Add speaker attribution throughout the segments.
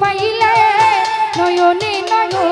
Speaker 1: পাইলে নয়নে নয়ন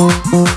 Speaker 1: Thank you.